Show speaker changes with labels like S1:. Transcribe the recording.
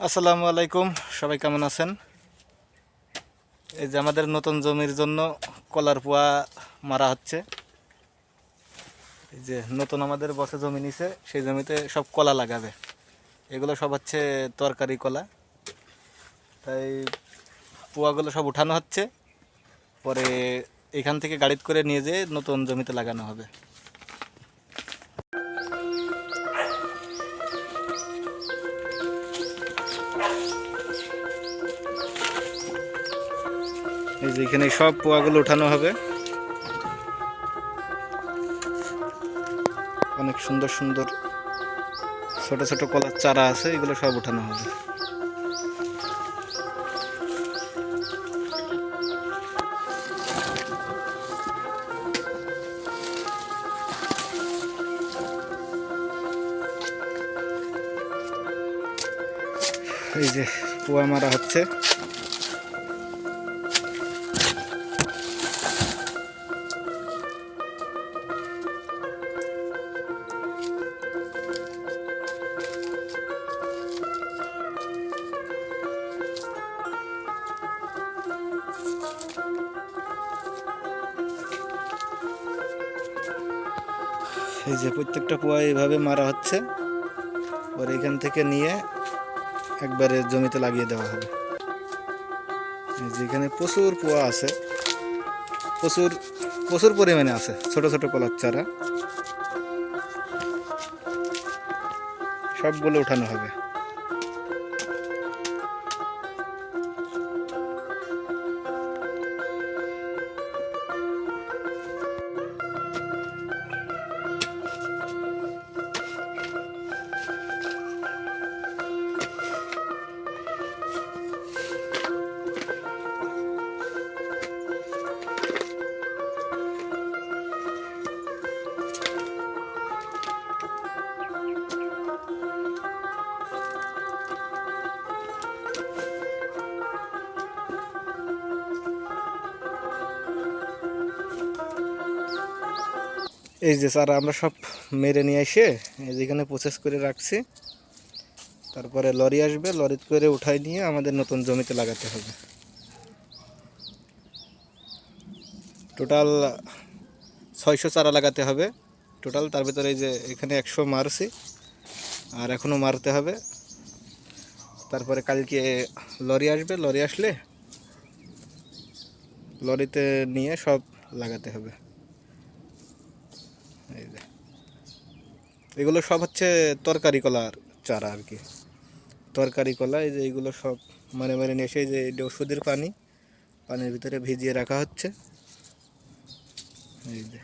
S1: আসসালামু আলাইকুম, সবাই কেমন আছেন? এই যে আমাদের নতুন জমির জন্য কলার পোয়া মারা হচ্ছে। এই যে নতুন আমাদের বসে জমি নিছে, সেই জমিতে সব কলা লাগাবে। এগুলো সব হচ্ছে তরকারি কলা। তাই পোয়াগুলো সব উঠানো হচ্ছে। পরে এখান থেকে গাড়িত করে নিয়ে যেয়ে নতুন জমিতে লাগানো হবে। যে এখানে সব পোয়াগুলো উঠানো হবে। অনেক সুন্দর সুন্দর ছোট ছোট কলার চারা আছে, এগুলো সব উঠানো হবে। এই যে পোয়া মারা হচ্ছে। এই যে প্রত্যেকটা পোয়া এইভাবে মারা হচ্ছে। ওর এখান থেকে নিয়ে একবারে জমিতে লাগিয়ে দেওয়া হবে। যেখানে প্রচুর পোয়া আছে। প্রচুর প্রচুর পরিমাণে আছে, ছোট ছোট কলার চারা। সবগুলো উঠানো হবে। এই যে চারা আমরা সব মেরে নিয়ে এসে এই যেখানে প্রসেস করে রাখছি। তারপরে লরি আসবে লরিতে করে উঠাই নিয়ে আমাদের নতুন জমিতে লাগাতে হবে। টোটাল ছয়শো চারা লাগাতে হবে। টোটাল তার ভিতরে এই যে এখানে একশো মারছি, আর এখনও মারতে হবে। তারপরে কালকে লরি আসবে, লরি আসলে লরিতে নিয়ে সব লাগাতে হবে এই যে এগুলো সব হচ্ছে তরকারি কলার চারা আর কি। তরকারি কলা, এই যে এগুলো সব মানে মানে এসে যে ওষুধের পানি, পানির ভিতরে ভিজিয়ে রাখা হচ্ছে। এই যে।